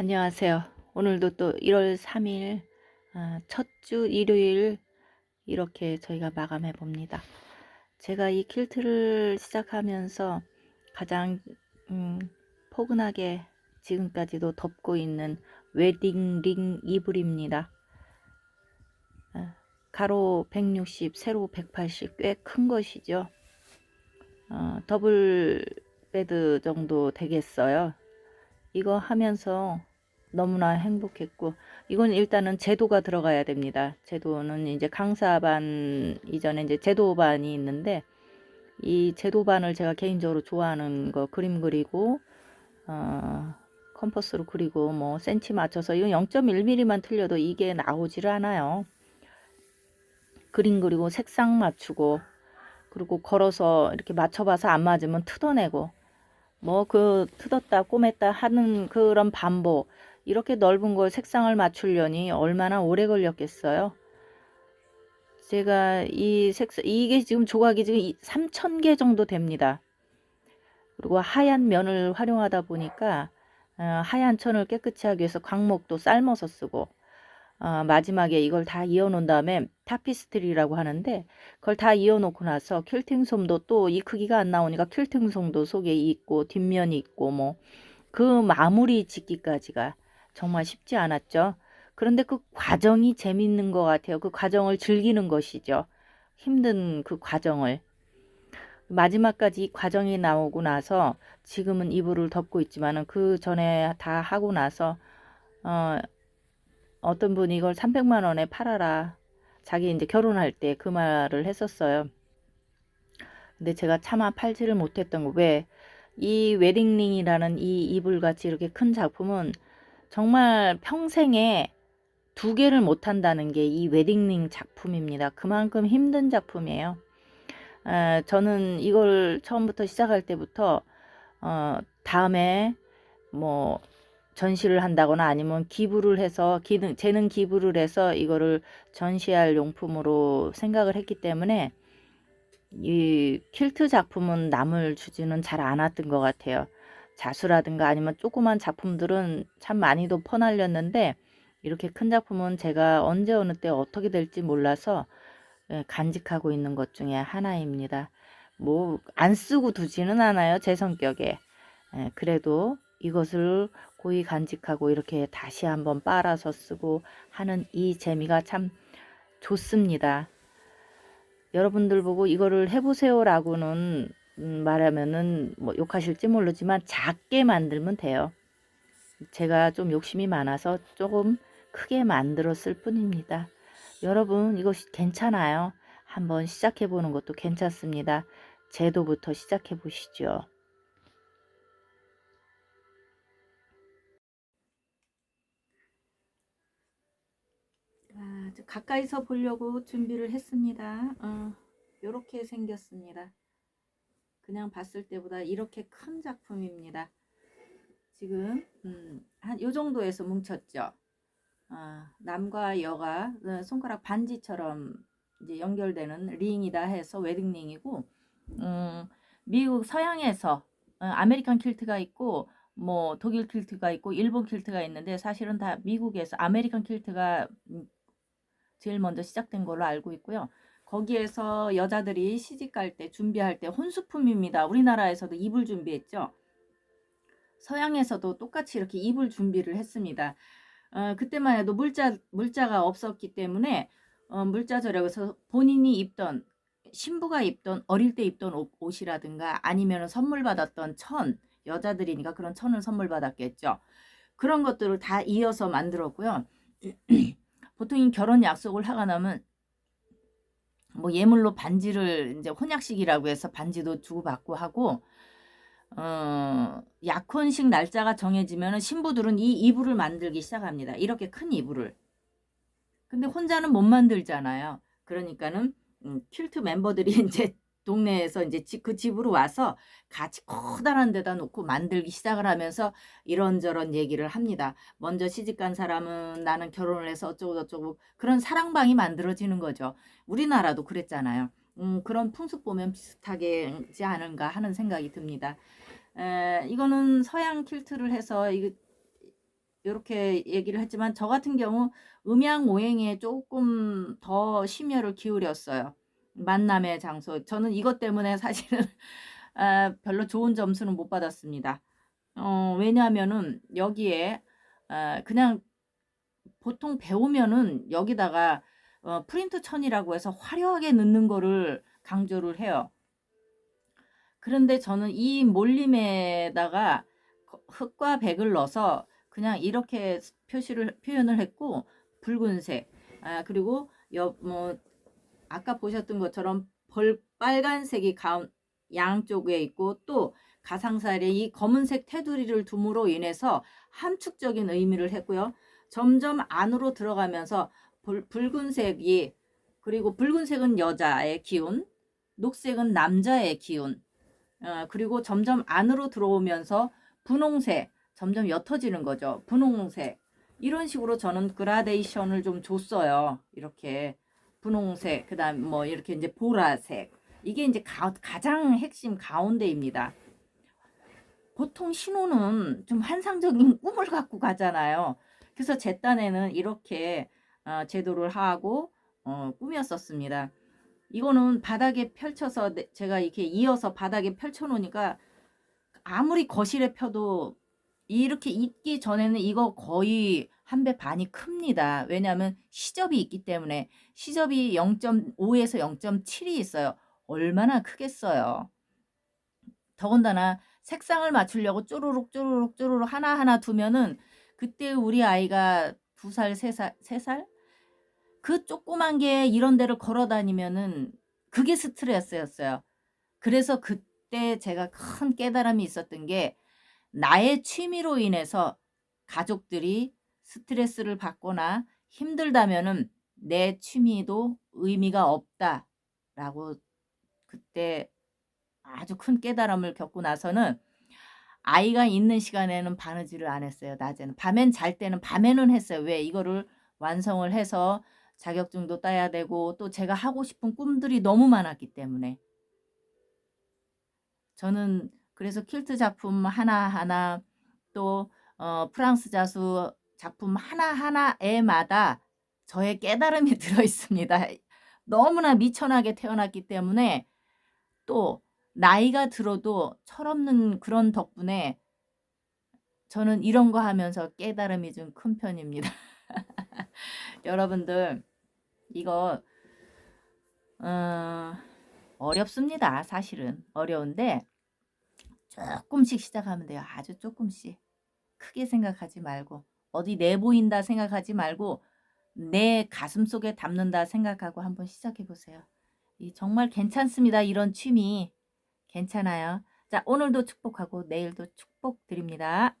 안녕하세요. 오늘도 또 1월 3일 아, 첫주 일요일 이렇게 저희가 마감해 봅니다. 제가 이 킬트를 시작하면서 가장 음, 포근하게 지금까지도 덮고 있는 웨딩 링 이불입니다. 아, 가로 160, 세로 180 꽤 큰 것이죠. 어, 더블 베드 정도 되겠어요. 이거 하면서 너무나 행복했고 이건 일단은 제도가 들어가야 됩니다. 제도는 이제 강사반 이전에 이제 제도반이 있는데 이 제도반을 제가 개인적으로 좋아하는 거 그림 그리고 어, 컴퍼스로 그리고 뭐 센치 맞춰서 이건 0.1mm만 틀려도 이게 나오질 않아요. 그림 그리고 색상 맞추고 그리고 걸어서 이렇게 맞춰봐서 안 맞으면 뜯어내고 뭐 그 뜯었다 꼬맸다 하는 그런 반복 이렇게 넓은 걸 색상을 맞추려니 얼마나 오래 걸렸겠어요. 제가 이 색상 이게 지금 조각이 지금 3,000개 정도 됩니다. 그리고 하얀 면을 활용하다 보니까 어, 하얀 천을 깨끗이 하기 위해서 광목도 삶아서 쓰고 어, 마지막에 이걸 다 이어놓은 다음에 타피스트리라고 하는데 그걸 다 이어놓고 나서 퀼팅 솜도 또 이 크기가 안 나오니까 퀼팅 솜도 속에 있고 뒷면이 있고 뭐 그 마무리 짓기까지가 정말 쉽지 않았죠. 그런데 그 과정이 재밌는 것 같아요. 그 과정을 즐기는 것이죠. 힘든 그 과정을. 마지막까지 이 과정이 나오고 나서 지금은 이불을 덮고 있지만은 그 전에 다 하고 나서 어 어떤 분이 이걸 300만 원에 팔아라. 자기 이제 결혼할 때 그 말을 했었어요. 근데 제가 차마 팔지를 못했던 거 왜? 이 웨딩링이라는 이 이불같이 이렇게 큰 작품은 정말 평생에 두 개를 못 한다는 게 이 웨딩링 작품입니다. 그만큼 힘든 작품이에요. 에, 저는 이걸 처음부터 시작할 때부터 어, 다음에 뭐 전시를 한다거나 아니면 기부를 해서 기능, 재능 기부를 해서 이거를 전시할 용품으로 생각을 했기 때문에 이 퀼트 작품은 남을 주지는 잘 않았던 것 같아요. 자수라든가 아니면 조그만 작품들은 참 많이도 퍼날렸는데 이렇게 큰 작품은 제가 언제 어느 때 어떻게 될지 몰라서 예, 간직하고 있는 것 중에 하나입니다. 뭐 안 쓰고 두지는 않아요. 제 성격에. 예, 그래도 이것을 고이 간직하고 이렇게 다시 한번 빨아서 쓰고 하는 이 재미가 참 좋습니다. 여러분들 보고 이거를 해보세요라고는 음, 말하면은 뭐 욕하실지 모르지만 작게 만들면 돼요. 제가 좀 욕심이 많아서 조금 크게 만들었을 뿐입니다. 여러분 이거 괜찮아요. 한번 시작해 보는 것도 괜찮습니다. 제도부터 시작해 보시죠. 아, 가까이서 보려고 준비를 했습니다. 어, 이렇게 생겼습니다. 그냥 봤을 때보다 이렇게 큰 작품입니다. 지금 음, 한 요 정도에서 뭉쳤죠. 아, 남과 여가 어, 손가락 반지처럼 이제 연결되는 링이다 해서 웨딩 링이고 음, 미국 서양에서 어, 아메리칸 킬트가 있고 뭐 독일 킬트가 있고 일본 킬트가 있는데 사실은 다 미국에서 아메리칸 킬트가 음, 제일 먼저 시작된 걸로 알고 있고요. 거기에서 여자들이 시집 갈 때 준비할 때 혼수품입니다. 우리나라에서도 이불 준비했죠. 서양에서도 똑같이 이렇게 이불 준비를 했습니다. 어, 그때만 해도 물자 물자가 없었기 때문에 어, 물자 절약 그래서 본인이 입던 신부가 입던 어릴 때 입던 옷, 옷이라든가 아니면 선물 받았던 천 여자들이니까 그런 천을 선물 받았겠죠. 그런 것들을 다 이어서 만들었고요. 보통 결혼 약속을 하가 나면 뭐 예물로 반지를 이제 혼약식이라고 해서 반지도 주고받고 하고 어, 약혼식 날짜가 정해지면 신부들은 이 이불을 만들기 시작합니다. 이렇게 큰 이불을. 근데 혼자는 못 만들잖아요. 그러니까는 음, 퀼트 멤버들이 이제 동네에서 이제 집, 그 집으로 와서 같이 커다란 데다 놓고 만들기 시작을 하면서 이런저런 얘기를 합니다. 먼저 시집간 사람은 나는 결혼을 해서 어쩌고저쩌고 그런 사랑방이 만들어지는 거죠. 우리나라도 그랬잖아요. 음, 그런 풍습 보면 비슷하게지 않은가 하는 생각이 듭니다. 에, 이거는 서양 킬트를 해서 이거 이렇게 얘기를 했지만 저 같은 경우 음양 오행에 조금 더 심혈을 기울였어요. 만남의 장소. 저는 이것 때문에 사실은 아, 별로 좋은 점수는 못 받았습니다. 어, 왜냐하면은 여기에 아, 그냥 보통 배우면은 여기다가 어, 프린트 천이라고 해서 화려하게 넣는 거를 강조를 해요. 그런데 저는 이 몰림에다가 거- 흑과 백을 넣어서 그냥 이렇게 표시를 표현을 했고 붉은색 아 그리고 옆 뭐 아까 보셨던 것처럼 벌 빨간색이 가운 양쪽에 있고 또 가상살에 이 검은색 테두리를 둠으로 인해서 함축적인 의미를 했고요. 점점 안으로 들어가면서 불, 붉은색이 그리고 붉은색은 여자의 기운, 녹색은 남자의 기운, 어, 그리고 점점 안으로 들어오면서 분홍색 점점 옅어지는 거죠. 분홍색 이런 식으로 저는 그라데이션을 좀 줬어요. 이렇게 분홍색 그 다음 뭐 이렇게 이제 보라색 이게 이제 가, 가장 핵심 가운데입니다. 보통 신호는 좀 환상적인 꿈을 갖고 가잖아요. 그래서 제 딴에는 이렇게 어, 제도를 하고 어, 꾸몄었습니다. 이거는 바닥에 펼쳐서 내- 제가 이렇게 이어서 바닥에 펼쳐 놓으니까 아무리 거실에 펴도 이렇게 있기 전에는 이거 거의 한 배 반이 큽니다. 왜냐하면 시접이 있기 때문에 시접이 0.5에서 0.7이 있어요. 얼마나 크겠어요. 더군다나 색상을 맞추려고 쪼르륵 쪼르륵 쪼르륵 하나하나 두면은 그때 우리 아이가 두 살, 세 살, 세 살? 그 조그만 게 이런 데를 걸어 다니면은 그게 스트레스였어요. 그래서 그때 제가 큰 깨달음이 있었던 게 나의 취미로 인해서 가족들이 스트레스를 받거나 힘들다면은 내 취미도 의미가 없다라고 그때 아주 큰 깨달음을 겪고 나서는 아이가 있는 시간에는 바느질을 안 했어요. 낮에는. 밤엔 잘 때는 밤에는 했어요. 왜? 이거를 완성을 해서 자격증도 따야 되고 또 제가 하고 싶은 꿈들이 너무 많았기 때문에 저는 그래서 퀼트 작품 하나하나 또 어, 프랑스 자수 작품 하나하나에마다 저의 깨달음이 들어 있습니다. 너무나 미천하게 태어났기 때문에 또 나이가 들어도 철없는 그런 덕분에 저는 이런 거 하면서 깨달음이 좀 큰 편입니다. 여러분들 이거 어, 어렵습니다. 사실은 어려운데 조금씩 시작하면 돼요. 아주 조금씩 크게 생각하지 말고 어디 내 보인다 생각하지 말고 내 가슴 속에 담는다 생각하고 한번 시작해 보세요. 이 정말 괜찮습니다. 이런 취미 괜찮아요. 자 오늘도 축복하고 내일도 축복 드립니다.